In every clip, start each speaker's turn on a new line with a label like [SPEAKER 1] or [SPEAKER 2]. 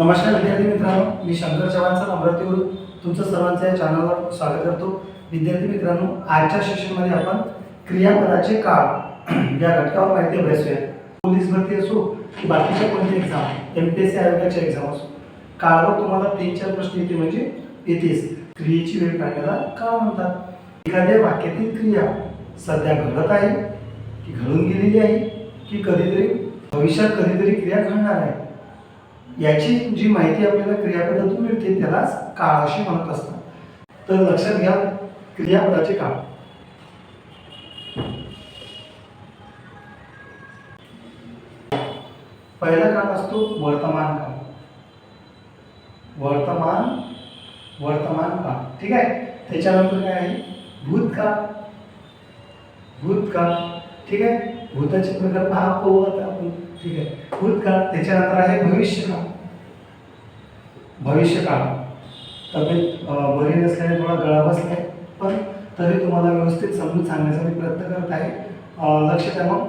[SPEAKER 1] नमस्कार विद्यार्थी मित्रांनो मी शंकर चव्हाण सर अमरावतीवरून तुमचं सर्वांचं या चॅनलवर स्वागत करतो. विद्यार्थी मित्रांनो आजच्या सेशनमध्ये आपण क्रियापदाचे काळ या घटकावर माहिती अभ्यासूया. पोलीस भरती असो की बाकीच्या कोणती exam M P S C आयोगाच्या एक्झाम असो काळावर तुम्हाला तीन चार प्रश्न येते म्हणजे येतेच क्रियेची वेळ काढण्याला काळ म्हणतात. एखाद्या वाक्यातील क्रिया सध्या घडत आहे की घडून गेलेली आहे की कधीतरी भविष्यात कधीतरी क्रिया घडणार आहे. याची जी माहिती आपल्याला क्रियापदातून मिळते त्यालाच काळ असे म्हणत असतात. तर लक्षात घ्या क्रियापदाचे काळ. पहिला काळ असतो वर्तमान काळ. वर्तमान वर्तमान काळ. ठीक आहे? त्याच्यानंतर काय आहे? भूतकाळ. भूतकाळ. ठीक आहे? भूताचे प्रकार पहा ठीक आहे. भूतकाळ त्याच्यानंतर आहे भविष्यकाळ भविष्यकाळ तब्येत बरी नसल्याने थोडा गळा बसलाय पण तरी तुम्हाला व्यवस्थित समजून सांगण्याचा मी प्रयत्न करत आहे. लक्ष द्या मग.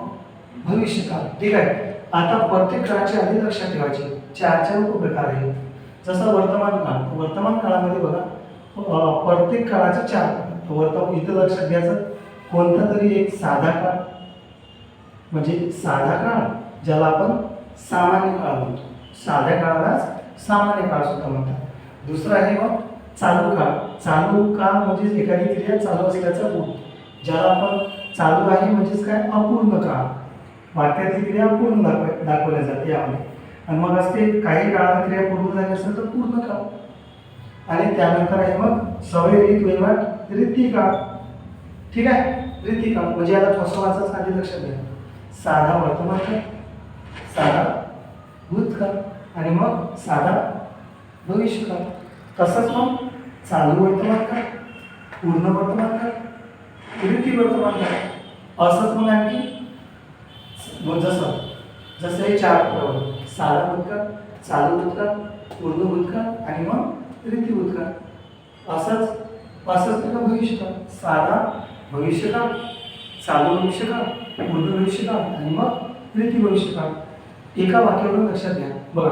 [SPEAKER 1] भविष्यकाळ ठीक आहे. आता प्रत्येक काळाची आधी लक्षात ठेवायची. चार चार उपप्रकार आहेत. जसं वर्तमान काळ. वर्तमान काळामध्ये बघा प्रत्येक काळाचे चार वर्तमान इथं लक्षात घ्यायचं. कोणता तरी एक साधा काळ. म्हणजे साधा काळ. ज्याला आपण सामान्य काळ म्हणतो. साध्या काळालाच सामान्य काळ सुद्धा म्हणतात. दुसरं आहे मग चालू काळ. चालू काळ म्हणजेच एखादी क्रिया चालू असल्याचा बोध. ज्याला आपण चालू आहे म्हणजेच काय? अपूर्ण काळ. वाक्यातली क्रिया पूर्ण दाखव दाखवल्या जाते यामध्ये. आणि मग असते काही काळात क्रिया पूर्ण झाली असेल तर पूर्ण काळ. आणि त्यानंतर आहे मग सवय रीत वहिवाट रीती काळ ठीक आहे? रीती काळ म्हणजे आता कसं वाचायचं आधी लक्षात घ्या. साधा वर्तमान काय साधा भूतकाळ आणि मग साधा भविष्यकाळ तसंच मग चालू वर्तमान काळ पूर्ण वर्तमान काळ रीती वर्तमान काळ असंच मग आणखी मग जसं जसं हे चार साधा भूतकाळ चालू भूतकाळ पूर्ण भूतकाळ आणि मग रीती भूतकाळ असंच असंच त्याला भविष्यकाळ साधा भविष्यकाळ चालू भविष्यकाळ पूर्ण भविष्यकाळ आणि मग रीती भविष्यकाळ एका वाक्यावरून लक्षात घ्या. बघा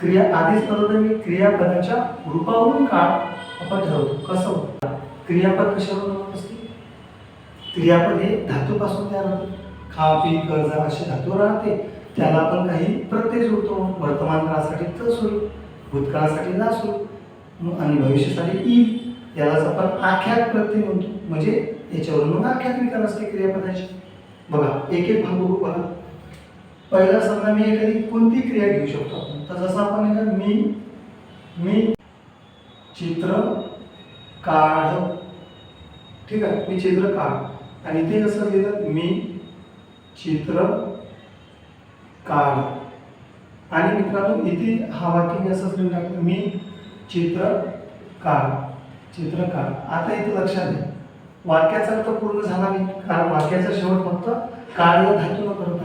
[SPEAKER 1] क्रिया आधीच म्हणतो मी क्रियापदाच्या रूपावरून काळ आपण ठरवतो. कसं? क्रियापद कशावरून असते? क्रियापद हे धातूपासून तयार होते. खा पी कर्जा असे धातू राहते. त्याला आपण काही प्रत्यय जोडतो. वर्तमान काळासाठी त सुरू भूतकाळासाठी ना सुरू आणि भविष्यासाठी ई यालाच आपण आख्यात प्रत्यय म्हणतो. म्हणजे याच्यावरून मग आख्यात विकार असते क्रियापदाची. बघा एक एक भाग बघू बघा. पहिला समजा मी एखादी कोणती क्रिया घेऊ शकतो आपण? तर जसं आपण एखादं मी मी चित्र काढ ठीक आहे? मी चित्र काढ आणि ते कसं लिहिलं मी चित्र काढ आणि मित्रांनो इथे हा वाक्य मी असंच लिहून टाकलं मी चित्र काढ चित्र काढ आता इथे लक्षात घ्या. वाक्याचा अर्थ पूर्ण झाला नाही. कारण वाक्याचा शेवट फक्त काळ या धातून करत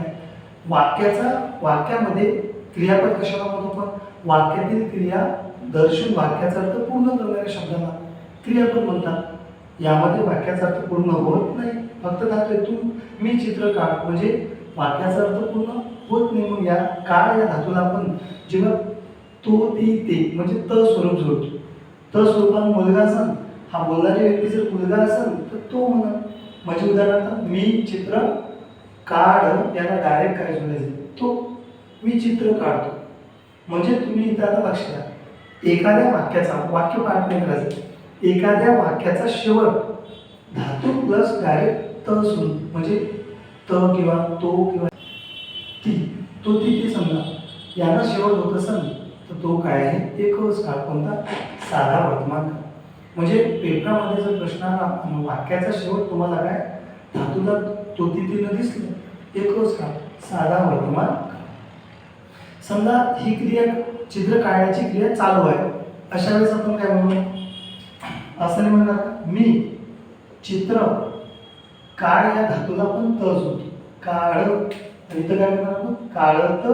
[SPEAKER 1] वाक्याचा वाक्यामध्ये क्रियापद कशाला म्हणतो पण वाक्यातील क्रिया दर्शून वाक्याचा अर्थ पूर्ण करणाऱ्या शब्दाला क्रियापद म्हणतात. यामध्ये वाक्याचा अर्थ पूर्ण होत नाही. फक्त धातू तू मी चित्र काढ. म्हणजे वाक्याचा अर्थ पूर्ण होत नाही. मग या काळ या धातूला आपण जेव्हा तो ती ते म्हणजे त स्वरूप जोडतो. त स्वरूपात मुलगा असेल हा बोलणारी व्यक्ती जर मुलगा असेल तर तो म्हणा. म्हणजे उदाहरणार्थ मी चित्र काढ याला डायरेक्ट काय सोडायचं तो मी चित्र काढतो म्हणजे तुम्ही इथं आता लक्ष द्या. एखाद्या वाक्याचा वाक्य पाठ नाही करायचं एखाद्या वाक्याचा शेवट धातू प्लस डायरेक्ट त सुरू म्हणजे त किंवा तो किंवा ती तो ती ते समजा. याला शेवट होत असेल तर तो काय आहे? एकच काळ कोणता? साधा वर्तमान काळ म्हणजे पेपरामध्ये जर प्रश्न आला वाक्याचा शेवट तुम्हाला काय? धातूला तो तिथे न दिसलं. एकच का? साधा वर्तमान समजा ही क्रिया चित्र काढण्याची क्रिया चालू आहे. अशा वेळेस आपण काय म्हणू? असं नाही म्हणणार मी चित्र काळ या धातूला पण तज होतो. काळ आणि इथं काय म्हणणार आपण? काळत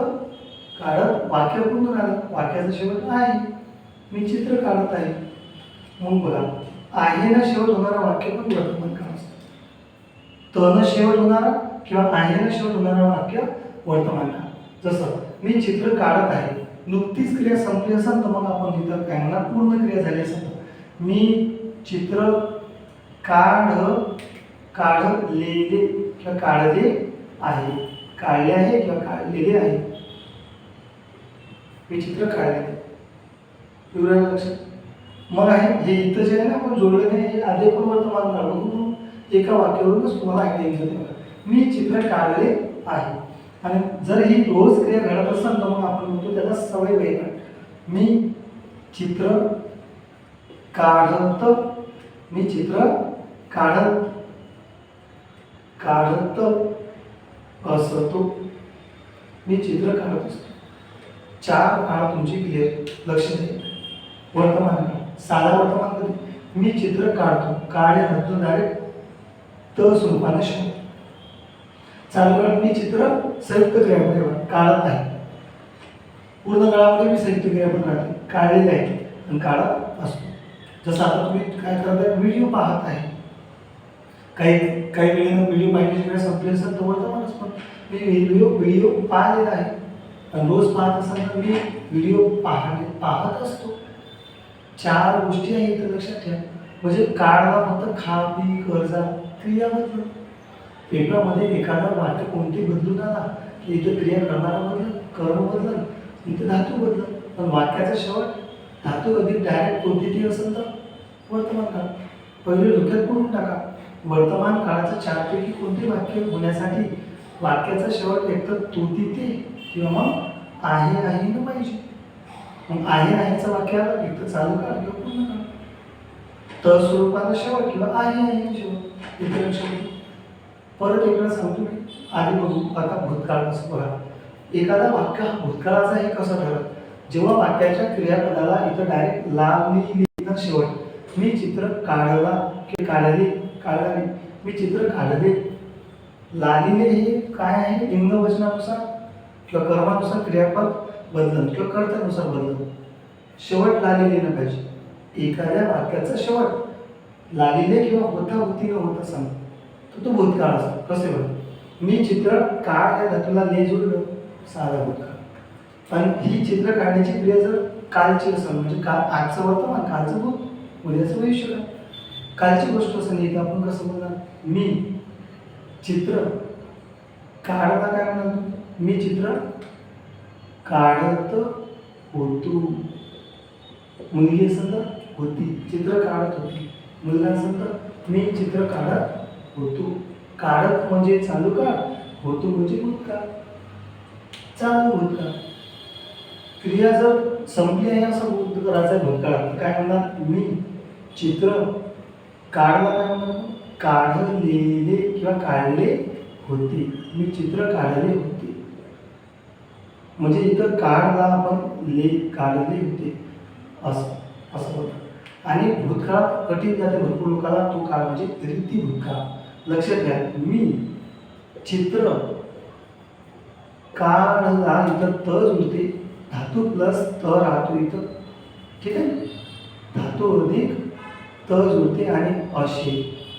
[SPEAKER 1] काढत वाक्य पूर्ण आलं वाक्याचा शेवट आहे. मी चित्र काढत आहे. म्हणून बघा आहे ना शेवट होणारा वाक्य पण वर्तमान काळ असतो. तन शेवट होणारा किंवा आहे होणारं होणारा वाक्य वर्तमानला. जसं मी चित्र काढत आहे. नुकतीच क्रिया संपली असेल तर मग आपण तिथं काय? पूर्ण क्रिया झाली असेल मी चित्र काढ काढलेले किंवा काढले आहे. काढले आहे किंवा काढलेले आहे. मी चित्र काढले. एवढं लक्षात. मग आहे हे इथं जे आहे ना आपण जोडले नाही हे आधी पण वर्तमान काढून एका वाक्यावरूनच तुम्हाला आयडिया येईल मी चित्र काढले आहे. आणि जर ही रोज क्रिया घडत असेल तर मग आपण म्हणतो त्याला सवय वेगळा मी चित्र काढत मी चित्र काढत काढत असतो. मी चित्र काढत असतो. चार काळ तुमची क्लिअर लक्ष दे. वर्तमान काळ. साधा वर्तमान मी चित्र काढतो. काढे घातून डायरेक्ट त स्वरूपाने शब्द चालू मी चित्र संयुक्त क्रियापदे काढत आहे पूर्ण काळामध्ये मी संयुक्त क्रियापद राहते काढलेले आहे. आणि काढत असतो जसं आता तुम्ही काय करत आहे व्हिडिओ पाहत आहे. काही काही वेळेनं व्हिडिओ पाहिजे संपले असेल तर वर्तमानच पण मी व्हिडिओ व्हिडिओ पाहिलेला आहे. आणि रोज पाहत असताना मी व्हिडिओ पाहणे पाहत असतो. चार गोष्टी आहेत लक्षात ठेवा. म्हणजे काळला फक्त खा पी कर्जा क्रिया पेपरामध्ये एखादा वाक्य कोणती बदलून आला की इथं क्रिया करणारा बदल कर्म बदल इथं धातू बदल पण वाक्याचा शेवट धातू अगदी डायरेक्ट कोणती ती असेल तर वर्तमान काळ. पहिले डोक्यात करून टाका. वर्तमान काळाचं चारपैकी कोणते वाक्य होण्यासाठी वाक्याचा शेवट एकतर तो तिथे किंवा मग आहे आहे न पाहिजे. मग आहे आहेचं वाक्य आलं एक तर चालू काळ किंवा पूर्ण काळ तर स्वरूपाचा शेवट किंवा आहे आहे शेवट. इथे लक्षात परत एकदा सांगतो मी आधी बघू आता भूतकाळ कसं बघा. एखादा वाक्य हा भूतकाळाचा हे कसं ठरत जेव्हा वाक्याच्या क्रियापदाला इथं डायरेक्ट लावली लिहिणं शेवट. मी चित्र काढला की काढले काढले मी चित्र काढले. लालिले हे काय आहे? लिंग वचनानुसार किंवा कर्मानुसार क्रियापद बदलन किंवा कर्त्यानुसार बदलन. शेवट लालिले न पाहिजे. एखाद्या वाक्याचा शेवट. लालिले किंवा होता होती न होता सांग. तर तो भूतकाळ असतो कसे बघ मी चित्र काळ या धातूला ने जोडलं साधा भूतकाळ आणि ही चित्र काढण्याची क्रिया जर कालची असेल म्हणजे काल आजचं वर्तमान कालचं भूत उद्याचं भविष्य कालची गोष्ट असं नाही तर आपण कसं बोलणार? मी चित्र काढता काय म्हणणार मी चित्र काढत होतो. मुलगी असेल तर होती. चित्र काढत होती. मुलगा असेल तर मी चित्र काढत होतो. काढत म्हणजे चालू काळ होतो म्हणजे भूतकाळ चालू भूतकाळ क्रिया जर संपली आहे असं बोध करायचं भूतकाळात काय म्हणणार? मी चित्र काढला काय म्हणणार काढलेले किंवा काढले होते. मी चित्र काढले होते. म्हणजे इथं काढला आपण ले काढले होते. असं असं होतं. आणि भूतकाळात कठीण जाते. भरपूर लोकांना तो काळ म्हणजे रीती भूतकाळ. लक्षात घ्या मी चित्र काढला इथं त जुळते धातू प्लस त राहतो इथं. ठीक आहे? धातू अधिक त जुळते आणि असे.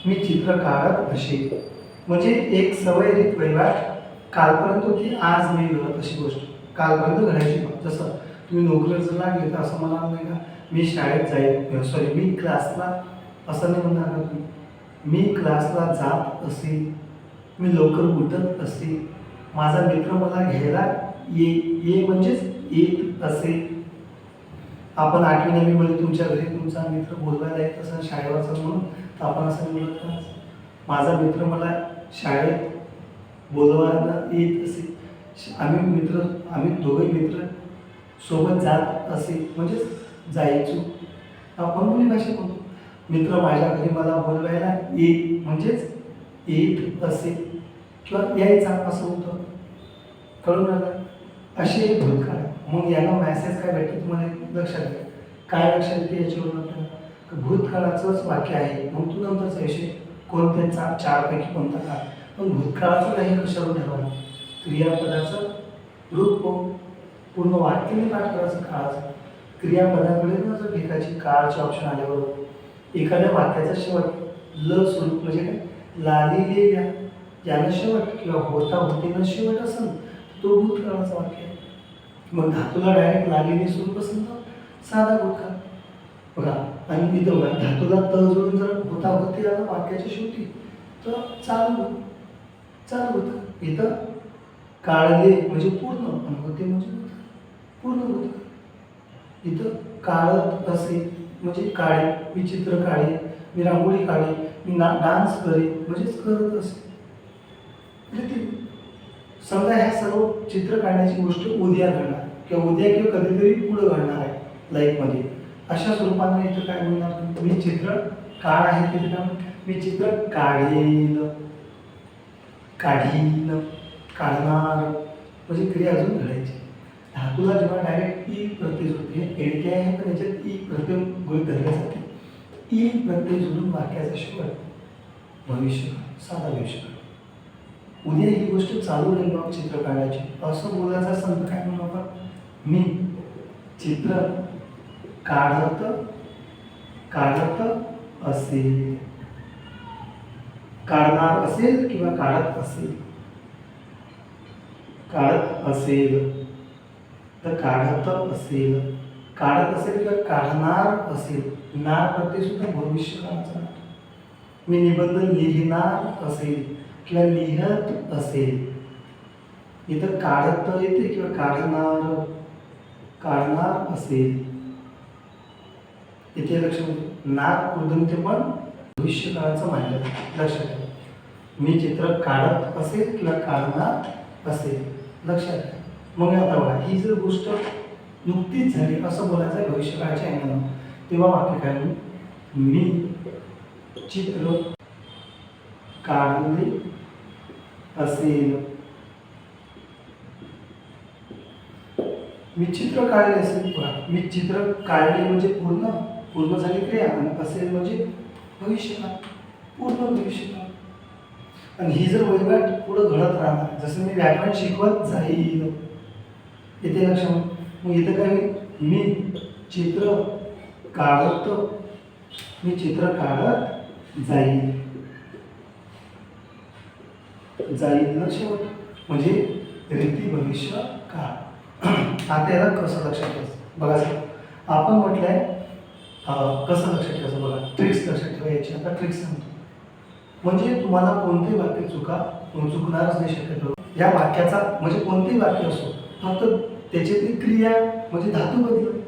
[SPEAKER 1] मी चित्र काढत असे. म्हणजे एक सवय रीत व्यवहार कालपर्यंत ती आज नाही घडत अशी गोष्ट. कालपर्यंत घडायची जसं तुम्ही नोकरीला जर लागले तर असं म्हणाल नाही का मी शाळेत जाईल. सॉरी मी क्लासला असं नाही म्हणणार का तुम्ही? मी क्लासला जात असे मी लवकर उठत असे माझा मित्र मला घ्यायला ये ये म्हणजेच येत असे. आपण आठवी नववीमध्ये तुमच्या घरी तुमचा मित्र बोलवायला येत असं शाळेवरचा म्हणून तर आपण असं बोलत माझा मित्र मला शाळेत बोलवायला येत असे. आम्ही मित्र आम्ही दोघे मित्र सोबत जात असे म्हणजेच जायचो. आपण बोली भाषेत बोलतो मित्र माझ्या घरी मला बोलवायला ये. म्हणजेच येत असे. किंवा यायचा असं होतं. कळून आलं? असे एक भूतकाळ मग याला मॅसेज काय भेटतो तुम्हाला लक्षात घ्या. काय लक्षात येते याच्यावरून आपल्याला भूतकाळाचंच वाक्य आहे. मग तू नंतरचा विषय कोणत्याचा चारपैकी कोणता काळ? पण भूतकाळाचं नाही कशावर ठरवायला क्रियापदाचं रूप पाहून पूर्ण वाक्याने पाठ करायचं काळाचं. क्रियापदाकडे न जर ढेकायची काळचे ऑप्शन आल्याबरोबर एखाद्या वाक्याचा शेवट ल स्वरूप म्हणजे काय? लालिलेल्या ज्यानं शेवट किंवा होता होतीनं शेवट असेल तो भूतकाळाचा वाक्य आहे. मग धातूला डायरेक्ट लालिले स्वरूप असेल तर साधा भूतकाळ. बघा आणि इथं बघा धातूला त जोडून जर होता होती आला वाक्याच्या शेवटी तर चालू चालू होतं. इथं काळले म्हणजे पूर्ण आणि होते. म्हणजे पूर्ण होतं. इथं काळत असे म्हणजे काळे मी चित्र काढे मी रांगोळी काढे मी ना डान्स करे म्हणजेच करत असे म्हणजे ते समजा ह्या सर्व चित्र काढण्याची गोष्ट उद्या घडणार किंवा उद्या किंवा कधीतरी पुढं घडणार आहे लाईफमध्ये. अशा स्वरूपाने इथं काय म्हणणार मी चित्र काळ आहे तिथे काय मी चित्र काढेल. काढीन. काढणार. म्हणजे क्रिया अजून घडायची. धातूला जेव्हा डायरेक्ट ई e प्रत्यय जोडते एडके आहे पण याच्यात ई प्रत्यय गृहित धरण्यासाठी. ई प्रत्यय जोडून वाक्याचा शेवट भविष्य साधा भविष्य. उद्या ही गोष्ट चालू राहील मग चित्र काढायची असं बोलायचा संत काय म्हणू आपण? मी. चित्र काढत काढत असेल. काढणार असेल किंवा काढत असेल? काढत असेल. तर काढत असेल काढत असेल किंवा काढणार असेल नार प्रत्येक सुद्धा भविष्यकाळाचा मी निबंध लिहिणार असेल किंवा लिहत असेल. इथं काढत येते किंवा काढणार काढणार असेल. इथे लक्षात नाक कृदंते पण भविष्यकाळाचं मानलं लक्षात मी चित्र काढत असेल किंवा काढणार असेल. लक्षात मग आता बघा ही जर गोष्ट नुकतीच झाली असं बोलायचं आहे भविष्यकाळाच्या अंगानं तेव्हा वाक्य काय मी चित्र काढले असेल. मी चित्र काढले असेल बघा. मी चित्र काढले म्हणजे पूर्ण पूर्ण झाली क्रिया आणि असेल म्हणजे भविष्यकाळ पूर्ण भविष्यकाळ. आणि ही जर वैवाट पुढं घडत राहणार जसं मी व्याकरण शिकवत जाईल. येते लक्षात मग इथं काय मी चित्र काढत. मी चित्र काढत जाईल जाईल ना शेवट. म्हणजे रीती भविष्य काळ. आता याला कसं लक्षात ठेवायचं? बघा सर आपण म्हटलंय कसं लक्षात ठेवायचं बघा? ट्रिक्स लक्षात ठेवायची. आता ट्रिक्स सांगतो. म्हणजे तुम्हाला कोणतेही वाक्य चुका चुकणारच नाही शक्यतो. या वाक्याचा म्हणजे कोणतेही वाक्य असो फक्त त्याच्यातली क्रिया म्हणजे धातू बदल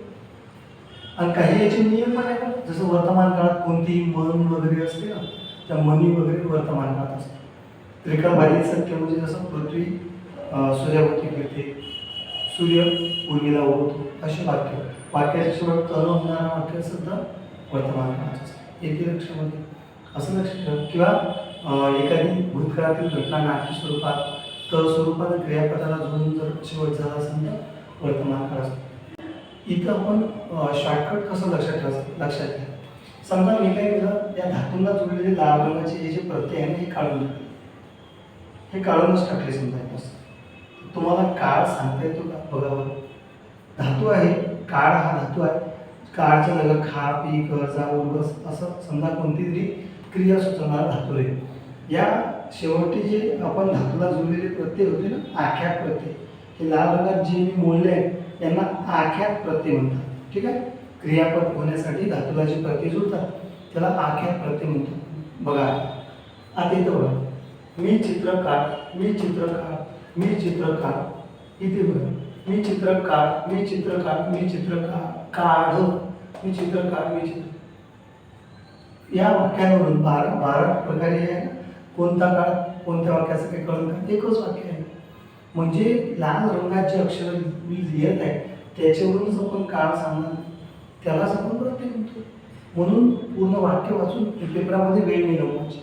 [SPEAKER 1] आणि काही याचे नियम पण आहे जसं वर्तमान काळात कोणतीही मन वगैरे असते ना त्या मनी वगैरे वर्तमान काळात असते. त्रिकालबाधित सत्य म्हणजे जसं पृथ्वी सूर्यावरती फिरते. सूर्य पूर्वीला उगवतो. असे वाक्य. वाक्याच्या शेवट तन होणारा वाक्य सुद्धा वर्तमान काळात असते. येते लक्षामध्ये. असं लक्ष किंवा एखादी भूतकाळातील घटना नाट्य स्वरूपात तर स्वरूपात क्रियापदाला जोडून जर शेवट झाला असेल तर वर्तमान काळ असतो. इथं आपण शॉर्टकट कसं लक्षात ठेवायचं लक्षात घ्या. समजा मी काय केलं या धातूंना जोडलेले लाल रंगाचे हे जे प्रत्यय आहे ना हे काढून टाकले. हे काढूनच टाकले समजा इथं. तुम्हाला काळ सांगता येतो का? बघा बरं. धातू आहे काळ हा धातू आहे. काळच्या जागा खा पी कर जा उड असं समजा कोणती तरी क्रिया सुचवणारा धातू आहे. या शेवटी जे आपण धातूला जुळलेले प्रत्यय होते ना आख्यात प्रत्यय. हे लाल रंगात जे मी मोडले आहेत यांना आख्यात प्रत्यय म्हणतात. ठीक आहे? क्रियापद होण्यासाठी धातूला जे प्रत्यय जुळतात त्याला आख्यात प्रत्यय म्हणतो बघा. आता इथं बघा. मी चित्र काढ मी चित्र काढ मी चित्र काढ. इथे बघा. मी चित्र काढ मी चित्र काढ मी चित्र काढ काढ. मी चित्र काढ मी चित्र या वाक्यांवरून बारा बारा प्रकारे कोणता काळ कोणत्या वाक्याचं काही कळून का? एकच वाक्य आहे. म्हणजे लाल रंगाचे अक्षर मी लिहित आहे त्याच्यावरूनच आपण काळ सांगणार. त्यालाच आपण प्रत्येक म्हणतो. म्हणून पूर्ण वाक्य वाचून पेपरामध्ये वेळ मिळवण्याची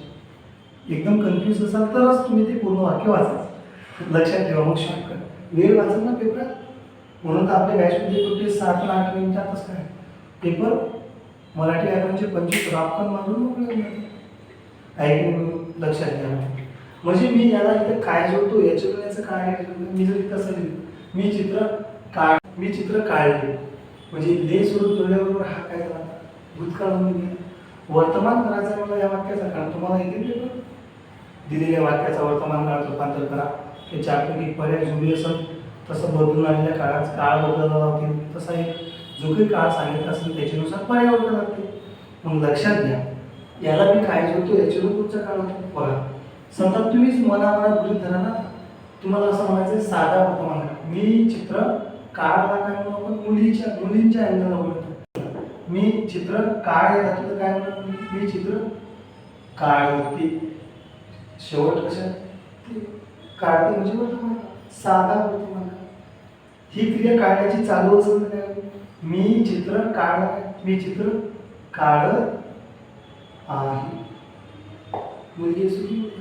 [SPEAKER 1] एकदम कन्फ्यूज असाल तरच तुम्ही ते पूर्ण वाक्य वाचायचं लक्षात ठेवा मग शॉर्टकट वेळ वाचत ना पेपरात? म्हणून तर आपल्या बॅचमध्ये कुठे सात आणि आठ मिनिटातच काय? पेपर मराठी व्याकरणचे पंचवीस रापकन मारून मोकळे होऊन जाते. लक्षात घ्या. म्हणजे मी याला इथं काय जोडतो याच्यातून याचं काय मी जर कसं लिहिलं मी चित्र काढ मी चित्र काढले. म्हणजे ले स्वरूप जोडल्याबरोबर हा काय झाला? भूतकाळ गेला. वर्तमान करायचं मला या वाक्याचा कारण तुम्हाला येते दिलेल्या वाक्याचा वर्तमान काळात रूपांतर करा. हे चारपैकी पर्याय जोडी असेल तसं बदलून आलेल्या काळात काळ बदलला जातील तसा एक जो काही काळ सांगितला असेल त्याच्यानुसार पर्याय बदलला जाते मग लक्षात घ्या. याला मी काय होतो याच्यावर पुढचा काळ बघा समजा तुम्हीच मनामनात गृहित धरा ना. तुम्हाला असं म्हणायचं साधा वर्तमान मला. मी चित्र काढला काय म्हणून मुलीच्या मुलींच्या अँगलला बोलतो मी चित्र काळ या धातूचं काय म्हणून मी चित्र काढते शेवट कशा? काढते म्हणजे वर्तमान साधा वर्तमान काळ. ही क्रिया काढण्याची चालू असेल तर मी चित्र काढ मी चित्र काढत मुलगी सुखी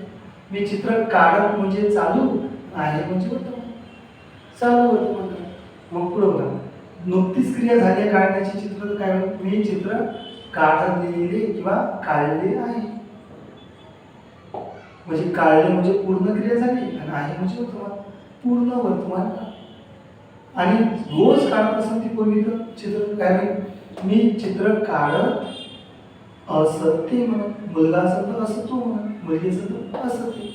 [SPEAKER 1] मी चित्र काढत म्हणजे चालू आहे म्हणजे वर्तमान. चालू वर्तमान. मग पुढे बघा. नुकतीच क्रिया झाली काढण्याची चित्र काय मी चित्र काढलेले किंवा काढले आहे. म्हणजे काढले म्हणजे पूर्ण क्रिया झाली आणि आहे म्हणजे वर्तमान. पूर्ण वर्तमान आणि रोज काढत असेल ती पूर्वी तर चित्र काय होईल? मी चित्र काढत असते म्हणून मुलगा असेल तर असतो म्हणून मुलगी असेल तर असते.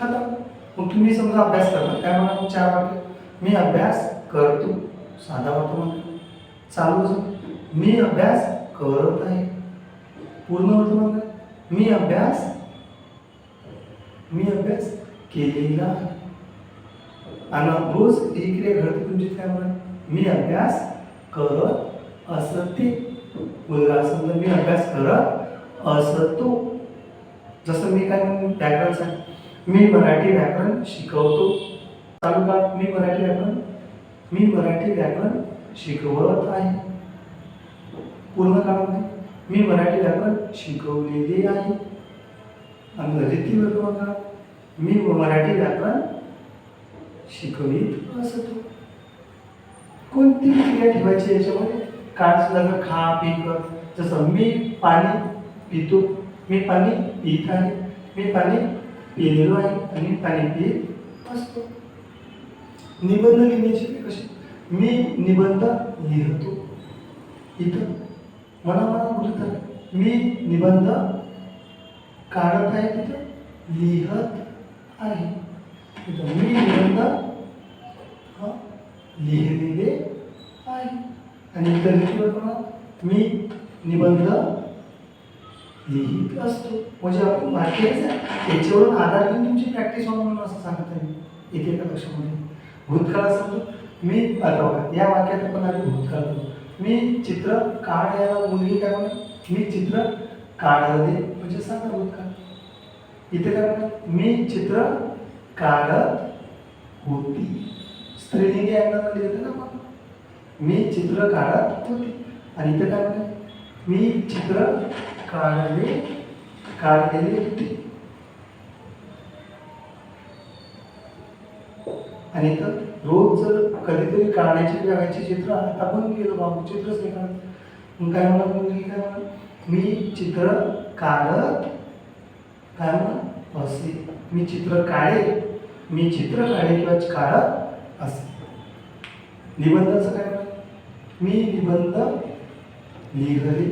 [SPEAKER 1] खतम मग तुम्ही समजा अभ्यास करता काय म्हणा चार वाक्य. मी अभ्यास करतो साधा वाटतो काळ. चालू असं. मी अभ्यास करत आहे. पूर्ण होतो काळ. मी अभ्यास मी अभ्यास केलेला आहे. आणि रोज एक क्रिया घडते तुमची काय म्हणा. मी अभ्यास करत असते. मुलगा असेल तर मी अभ्यास करत असतो जसं मी काय म्हणून व्याकरण सांग मी मराठी व्याकरण शिकवतो. चालू का? मी मराठी व्याकरण? मी मराठी व्याकरण शिकवत आहे. पूर्ण काळामध्ये मी मराठी व्याकरण शिकवलेले आहे. आणि रीती वर्तमान काळात मी मराठी व्याकरण शिकवित असतो. कोणती क्रिया ठेवायची याच्यामध्ये? काळ सुद्धा खा पी कर. जसं मी पाणी पितो मी पाणी पित आहे मी पाणी पिलेलो आहे आणि पाणी पित असतो. निबंध लिहिण्याची कशी? मी निबंध लिहितो. इथं मला मला बोलत मी निबंध काढत आहे तिथं लिहत आहे. मी निबंध लिहिलेले आहे. आणि इतर रीतीवर मी निबंध लिहित असतो. म्हणजे आपण वाक्यच आहे त्याच्यावरून आधार घेऊन तुमची प्रॅक्टिस व्हावं म्हणून असं सांगत आहे. मी एकेका लक्षामध्ये? भूतकाळ असं मी आता बघा या वाक्यात आपण आधी भूतकाळ करतो मी चित्र काढायला मुलगी काय म्हणा मी चित्र काढले म्हणजे सांगा भूतकाळ. इथे काय म्हणा मी चित्र काढत होती. स्त्रीलिंगी अँगलमध्ये येते ना मग मी चित्र काढत होती. आणि इथं काय म्हणा? मी चित्र काढले काढलेले होते. आणि इथं रोज जर कधीतरी काढायचे लागायची चित्र आता केलं बाबू चित्रच नाही काढत. मग काय म्हणत मुलगी? काय म्हणत? मी चित्र काढत काय म्हणत? असे. मी चित्र काढे मी चित्र काढे किंवा काढत असे. निबंधाचं काय मी निबंध लिहिले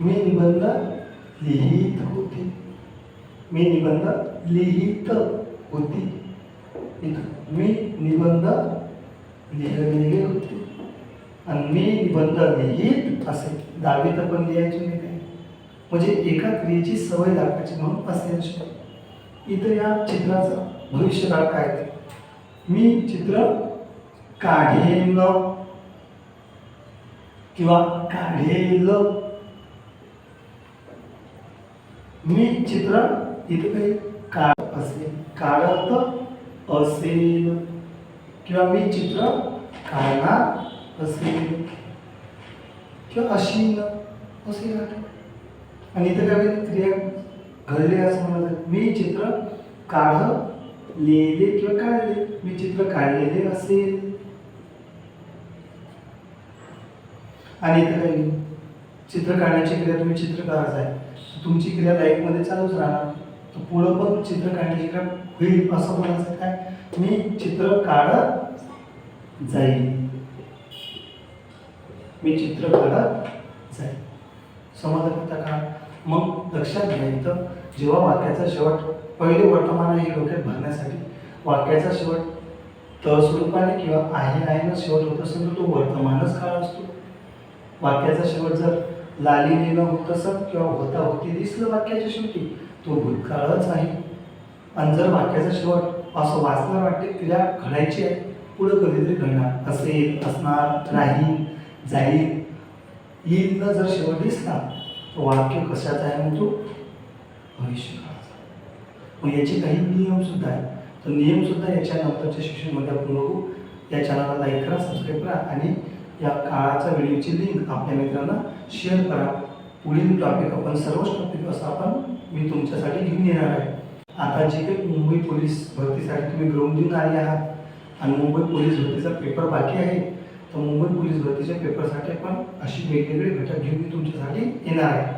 [SPEAKER 1] मी निबंध लिहित होते. मी निबंध लिहित होती. इथं मी निबंध लिहिलेले होते. आणि मी निबंध लिहित असे. दावे तर पण लिहायची नाही म्हणजे एका क्रियेची सवय दाखवायची म्हणून असे असे इथं या चित्राचं भविष्यकाळ काय? मी चित्र काढेन. किंवा काढेल. मी चित्र इथे काही काढत असेल काढत असेल. किंवा मी चित्र काढणार असेल. किंवा अशील असेल आणि इथे काय क्रिया घडले असं म्हणत मी चित्र काढलेले लिहिले किंवा काढले मी चित्र काढलेले असेल. आणि इथं काही चित्र काढण्याची क्रिया तुम्ही चित्रकारच आहे. तुमची क्रिया लाईफमध्ये चालूच राहणार. तर पुढं पण चित्र काढण्याची क्रिया होईल असं म्हणायचं काय? मी चित्र काढत जाईल मी चित्र काढत जाईल समजता का? मग लक्षात घ्या इथं जेव्हा वाक्याचा शेवट पहिले वर्तमान हे डोक्यात भरण्यासाठी वाक्याचा शेवट त स्वरूपाने किंवा आहे आहे ना शेवट होत असेल तर तो वर्तमानच काळ असतो. वाक्याचा शेवट जर लालीने न होत असत किंवा होता होती दिसलं वाक्याच्या शेवटी तो भूतकाळच आहे. आणि जर वाक्याचा शेवट असं वाचणार वाटते क्रिया घडायची आहे पुढं कधीतरी घडणार. असेल असणार राहील जाईल येईल न जर शेवट दिसला तर वाक्य कशाचं आहे म्हणतो? भविष्यकाळाचा मग याचे काही नियम सुद्धा आहेत. तर नियम सुद्धा याच्या नंतरच्या सेशनमध्ये आपण बघू. या चॅनलला लाईक करा सबस्क्राईब करा आणि या काळाच्या व्हिडिओची लिंक आपल्या मित्रांना शेअर करा. पुढील टॉपिक आपण सर्वच टॉपिक असं आपण मी तुमच्यासाठी घेऊन येणार आहे. आता जे काही मुंबई पोलीस भरतीसाठी तुम्ही ग्राउंड देऊन आले आहात. आणि मुंबई पोलीस भरतीचा पेपर बाकी आहे. तर मुंबई पोलीस भरतीच्या पेपरसाठी आपण अशी वेगवेगळे घटक घेऊन मी तुमच्यासाठी येणार आहे.